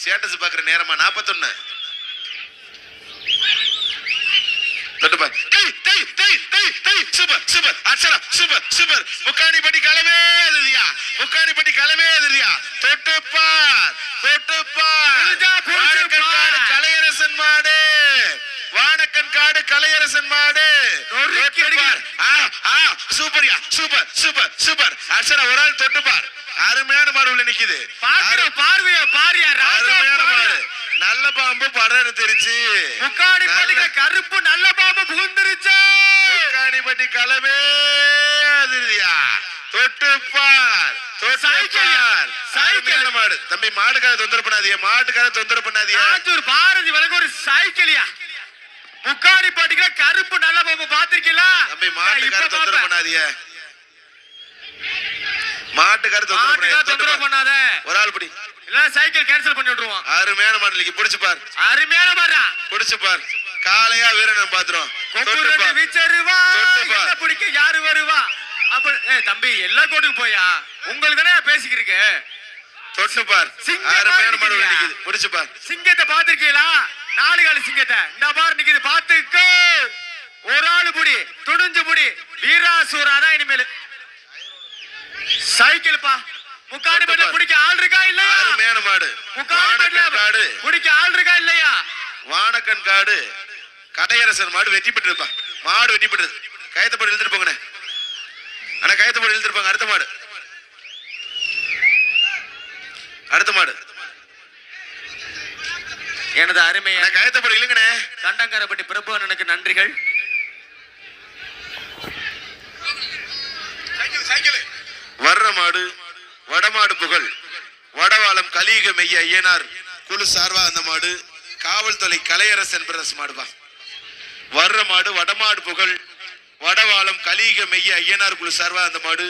Status பாக்குற நேரமா? நாற்பத்தொன்னு தொட்டுப்பா டேய் டேய் டேய் டேய் டேய். Super super. அச்சரா super super. Mukkanipatti களமே எதிரியா? முக்காணிப்பட்டி களமே எதிரியா? தொட்டுப்பார் தொட்டுப்பார். கலையரசன் மாடு. வானக்கன் காடு கலையரசன் மாடு. நொறுக்கி தொட்டுப்பார் ஆ ஆ சூப்பர்யா சூப்பர் சூப்பர் சூப்பர். அச்சரா ஒரு ஆள் தொட்டுப்பார் அருமையான மாடு உள்ள நிக்குது பாக்குற பார்வைய பாரியா அருமையான மாடு. நல்ல பாம்பு படம் எடுத்துருச்சு. முக்காடி படுக்க கருப்பு நல்ல பாம்பு புகுந்துருச்சு. முக்காணிப்பட்டி களமே அதிர்தியா. தொட்டுப்பார் தொட்டுப்பார் சைக்கிள். அருமையான மாடு. தம்பி மாடுக்கார தொந்தரவு பண்ணாதீங்க. மாட்டுக்கார தொந்தரவு பண்ணாதீங்க. நாத்தூர் பாரதி வழங்க ஒரு சைக்கிளியா முக்காடி படுக்க கருப்பு நல்ல பாம்பு பாத்திருக்கீங்களா தம்பி மாட்டுக்கார தொந்தரவு பண்ணாதீங்க. மாட்டுக்கார தொந்தரவு. பண்ணாத. ஒரு ஆள் பிடி. இல்ல சைக்கிள் கேன்சல் பண்ணி விட்டுருவோம். அருமையான மாடலுக்கு பிடிச்சு பார். அருமையான மாடா. பிடிச்சு பார். காளையா வீரன் ரெண்டு வீச்சருவா. பிடிக்க? யாரு வருவா? அப்ப தம்பி எல்லா கோட்டுக்கு போயா? உங்களுக்கு தானே பேசிக்கிருக்க. தொட்டு பார். அருமையான மாதிரி மாடு நிக்குதுயா. நிக்குது பிடிச்சு பார். சிங்கத்தை பாத்திருக்கீங்களா நாலு கால சிங்கத்தை. இந்த பாரு நிக்குது பாத்துக்கோ ஒரு ஆளு புடி துணிஞ்சு புடி. வீராசூரா தான் இனிமேல் சைக்கிள் பா முக்காடி பெட்ல. பிடிக்க ஆள் இருக்கா இல்லையா? அருமையான மாடு. முக்காடி வானக்கன் காடு. பெட்ல பிடிக்க ஆள் இருக்கா இல்லையா? வானக்கன் காடு. கடையரசன் மாடு வெட்டி பெற்று இருப்பான் மாடு வெட்டி பெற்றது. கயத்தை போட்டு இழுத்துட்டு போங்கண்ணே. ஆனா கயத்தை போட்டு இழுத்துட்டு போங்க. அடுத்த மாடு. அடுத்த மாடு. எனது அண்ணா கயத்தை போட்டு இழுங்கண்ணே. கண்டங்கரப்பட்டி பிரபு அண்ணனுக்கு நன்றிகள். வர்ற மாடு வடமாடு புகழ். வடவாளம் கலியுக மெய்ய ஐயனார் குழு சார்பா அந்த மாடு. காவல்துறை கலையரசன் பிரதர்ஸ் மாடுவா வர்ற மாடு வடமாடு புகழ். வடவாளம் கலியுக மெய்ய ஐயனார் குழு சார்பா அந்த மாடு.